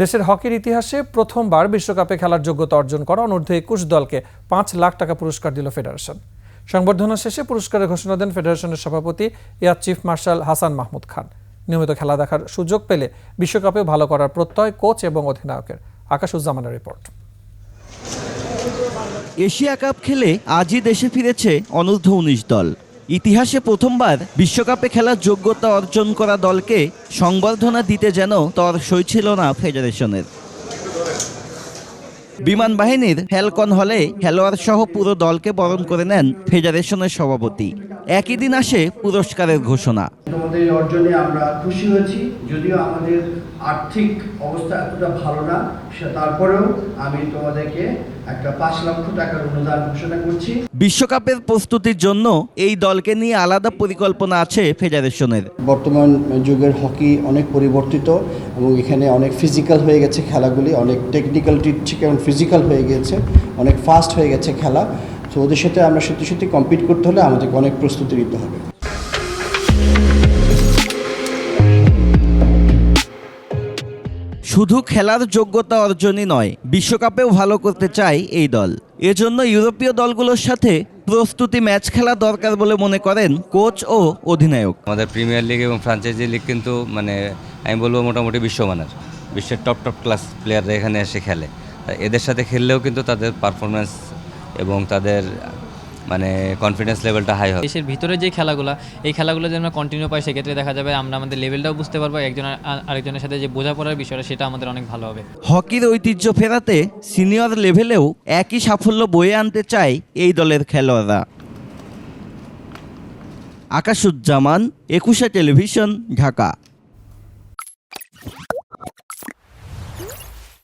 দেশের হকির ইতিহাসে প্রথমবার বিশ্বকাপে খেলার যোগ্যতা অর্জন করা অনূর্ধ্ব একুশ দলকে পাঁচ লাখ টাকা পুরস্কার দিল ফেডারেশন। সংবর্ধনা শেষে পুরস্কারের ঘোষণা দেন ফেডারেশনের সভাপতি air chief marshal Hasan Mahmud Khan. নিয়মিত খেলা দেখার সুযোগ পেলে বিশ্বকাপে ভালো করার প্রত্যয় কোচ এবং অধিনায়কের। আকাশুজ্জামানের রিপোর্ট। এশিয়া কাপ খেলে আজই দেশে ফিরেছে অনূর্ধ্ব উনিশ দল। ইতিহাসে প্রথমবার বিশ্বকাপে খেলার যোগ্যতা অর্জন করা দলকে সংবর্ধনা দিতে যেন তর সই ছিল না ফেডারেশনের। বিমান বাহিনীর ফ্যালকন হলে খেলোয়াড় সহ পুরো দলকে বরণ করে নেন ফেডারেশনের সভাপতি। একই দিন আসে পুরস্কারের ঘোষণা। তোমাদের অর্জনে আমরা খুশি হয়েছি যদিও আমাদের আর্থিক অবস্থা এতটা ভালো না সে তারপরেও আমি তোমাদেরকে একটা পাঁচ লক্ষ টাকার অনুদান ঘোষণা করছি। বিশ্বকাপের প্রস্তুতির জন্য এই দলকে নিয়ে আলাদা পরিকল্পনা আছে ফেডারেশনের। বর্তমান যুগের হকি অনেক পরিবর্তিত এবং এখানে অনেক ফিজিক্যাল হয়ে গেছে খেলাগুলি অনেক টেকনিক্যাল ঠিক এবং ফিজিক্যাল হয়ে গিয়েছে অনেক ফাস্ট হয়ে গেছে খেলা। তো ওদের সাথে আমরা সত্যি সত্যি কম্পিট করতে হলে আমাদেরকে অনেক প্রস্তুতি নিতে হবে। শুধু খেলার যোগ্যতা অর্জনই নয় বিশ্বকাপেও ভালো করতে চায় এই দল। এজন্য ইউরোপীয় দলগুলোর সাথে প্রস্তুতি ম্যাচ খেলা দরকার বলে মনে করেন কোচ ও অধিনায়ক। আমাদের প্রিমিয়ার লিগ এবং ফ্রাঞ্চাইজি লিগ কিন্তু মানে আমি বলব মোটামুটি বিশ্বমানের। বিশ্বের টপ টপ ক্লাস প্লেয়াররা এখানে এসে খেলে। এদের সাথে খেললেও কিন্তু তাদের পারফরমেন্স এবং তাদের মানে কনফিডেন্স লেভেলটা হাই হবে। দেশের ভিতরে যে খেলাগুলো এই খেলাগুলো যদি আমরা কন্টিনিউ পাই সেক্ষেত্রে দেখা যাবে আমরা আমাদের লেভেলটাও বুঝতে পারব একজন আরেকজনের সাথে যে বোঝাপড়ার বিষয়টা সেটা আমাদের অনেক ভালো হবে। হকির ঐতিহ্য ফেরাতে সিনিয়র লেভেলেও একই সাফল্য বয়ে আনতে চায় এই দলের খেলোয়াড়রা। আকাশুজ্জামান একুশে টেলিভিশন ঢাকা।